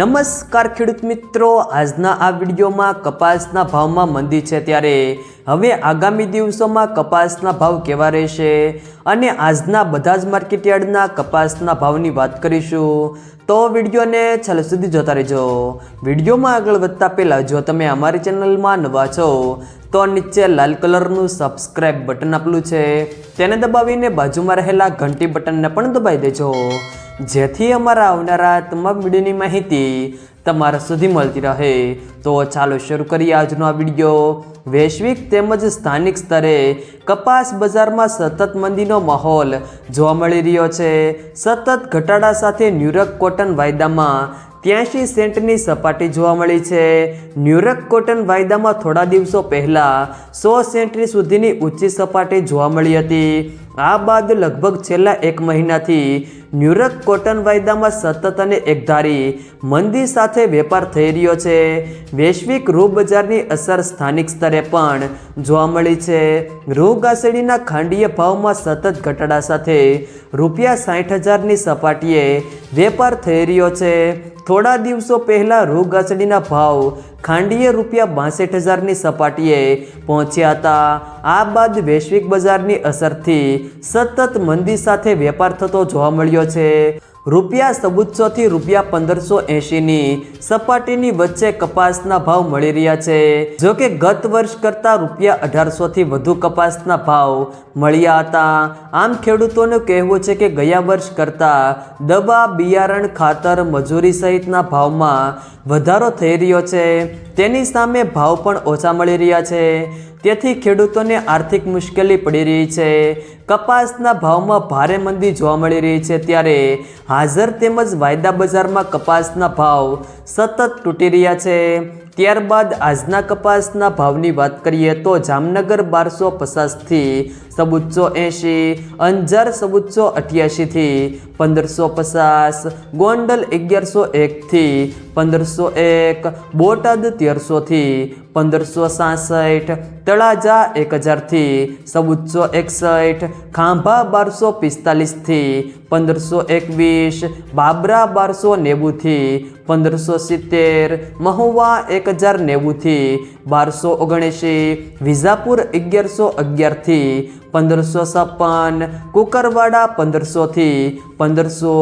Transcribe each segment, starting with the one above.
નમસ્કાર ખેડૂત મિત્રો. આજના આ વિડીયોમાં કપાસના ભાવમાં મંદી છે ત્યારે હવે આગામી દિવસોમાં કપાસના ભાવ કેવા રહેશે અને આજના બધા જ માર્કેટયાર્ડના કપાસના ભાવની વાત કરીશું. તો વિડીયોને છેલ્લે સુધી જોતા રહેજો. વિડીયોમાં આગળ વધતા પહેલાં જો તમે અમારી ચેનલમાં નવા છો, તો નીચે લાલ કલરનું સબસ્ક્રાઇબ બટન આપેલું છે. તેને દબાવીને બાજુમાં રહેલા ઘંટી બટનને પણ દબાવી દેજો. જેથી અમારા આવનારા તમામ વિડીયોની માહિતી તમારા સુધી મળતી રહે. તો ચાલો શરૂ કરીએ આજનો આ વીડિયો. વૈશ્વિક તેમજ સ્થાનિક સ્તરે કપાસ બજારમાં સતત મંદીનો માહોલ જોવા મળી રહ્યો છે. સતત ઘટાડા સાથે ન્યુરક કોટન વાયદામાં ત્યાંશી સેન્ટની સપાટી જોવા મળી છે. ન્યુરક કોટન વાયદામાં થોડા દિવસો પહેલાં સો સેન્ટની સુધીની ઊંચી સપાટી જોવા મળી હતી. આ બાદ લગભગ છેલ્લા એક મહિનાથી ન્યુયોર્ક કોટન વાયદામાં સતત અને એકધારી મંદી સાથે વેપાર થઈ રહ્યો છે. વૈશ્વિક રૂ બજારની અસર સ્થાનિક સ્તરે પણ જોવા મળી છે. રૂ ઘાસડીના ખાંડીય ભાવમાં સતત ઘટાડા સાથે રૂપિયા સાઠ હજારની સપાટીએ વેપાર થઈ રહ્યો છે. થોડા દિવસો પહેલાં રૂ ઘાસડીના ભાવ ખાંડીય રૂપિયા બાસઠ હજારની સપાટીએ પહોંચ્યા હતા. આ બાદ વૈશ્વિક બજારની અસરથી સતત મંદી સાથે વેપાર થતો જોવા મળ્યો છે. રૂપિયા સબુચ્ચોથી રૂપિયા પંદરસો એંશીની સપાટીની વચ્ચે કપાસના ભાવ મળી રહ્યા છે. જો કે ગત વર્ષ કરતાં રૂપિયા અઢારસોથી વધુ કપાસના ભાવ મળ્યા હતા. આમ ખેડૂતોનું કહેવું છે કે ગયા વર્ષ કરતાં દવા બિયારણ ખાતર મજૂરી સહિતના ભાવમાં વધારો થઈ રહ્યો છે. તેની સામે ભાવ પણ ઓછા મળી રહ્યા છે. તેથી ખેડૂતોને આર્થિક મુશ્કેલી પડી રહી છે. કપાસના ભાવમાં ભારે મંદી જોવા મળી રહી છે ત્યારે હાજર તેમજ વાયદા બજારમાં કપાસના ભાવ સતત તૂટી રહ્યા છે. ત્યારબાદ આજના કપાસના ભાવની વાત કરીએ તો જામનગર બારસો પચાસથી સબુચ્ચો એંશી, અંજાર સબુચ્ચો અઠ્યાસીથી પંદરસો પચાસ, ગોંડલ અગિયારસો એકથી પંદરસો એક, બોટાદ તેરસોથી પંદરસો સાસઠ, તળાજા એક હજારથી સબુચ્ચો એકસઠ, ખાંભા બારસો પિસ્તાલીસથી પંદરસો એકવીસ બાબરા બારસો નેવુંથી પંદરસો સિત્તેર મહુવા એક હજાર નેવુંથી બારસો ઓગણએંશી વિઝાપુર અગિયારસો અગિયારથી, પંદરસો છપ્પન, કુકરવાડા પંદરસોથી, પંદરસો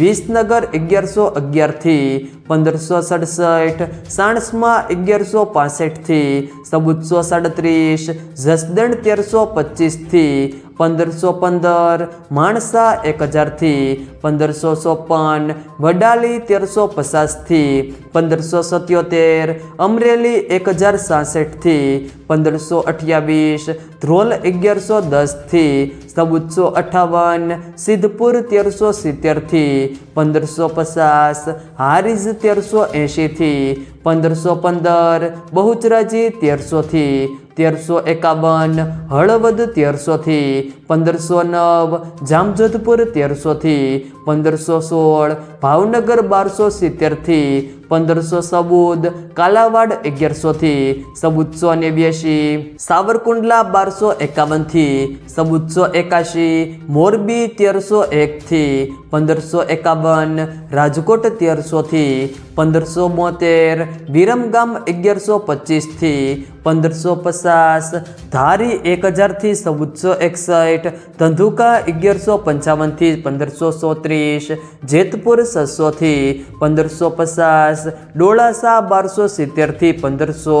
વિસનગર અગિયારસો અગિયારથી, પંદરસો સડસઠ, સાણસમાં અગિયારસો પાસઠથી સબુચ્ચો સાડત્રીસ, જસદણ તેરસો પચીસથી, પંદરસો પંદર, માણસા એક હજારથી પંદરસો ચોપન વડાલી તેરસો પચાસથી, પંદરસો સત્યોતેર, અમરેલી એક હજાર સાસઠથી પંદરસો અઠ્યાવીસ ધ્રોલ અગિયારસો દસથી સબુચ્ચો અઠાવન, સિદ્ધપુર તેરસો સિત્તેરથી, પંદરસો પચાસ, હારીજ તેરસો એંશીથી, પંદરસો પંદર, બહુચરાજી તેરસોથી, તેરસો એકાવન, હળવદ તેરસોથી, પંદરસો નવ, જામજોધપુર તેરસોથી, પંદરસો સોળ, ભાવનગર બારસો સિત્તેરથી, પંદરસો સબુદ કાલાવાડ અગિયારસોથી સબુચ્ચો નેવ્યાશી, સાવરકુંડલા બારસો એકાવનથી સબુચ્ચો એકાશી, મોરબી તેરસો એકથી પંદરસો એકાવન, રાજકોટ તેરસોથી પંદરસો બોતેર, વિરમગામ અગિયારસો પચીસથી પંદરસો પચાસ, ધારી એક હજારથી ચૌદસો એકસઠ, ધંધુકા અગિયારસો પંચાવનથી પંદરસો ચોત્રીસ, જેતપુર છસોથી પંદરસો પચાસ, ડોળાસા બારસો સિત્તેરથી પંદરસો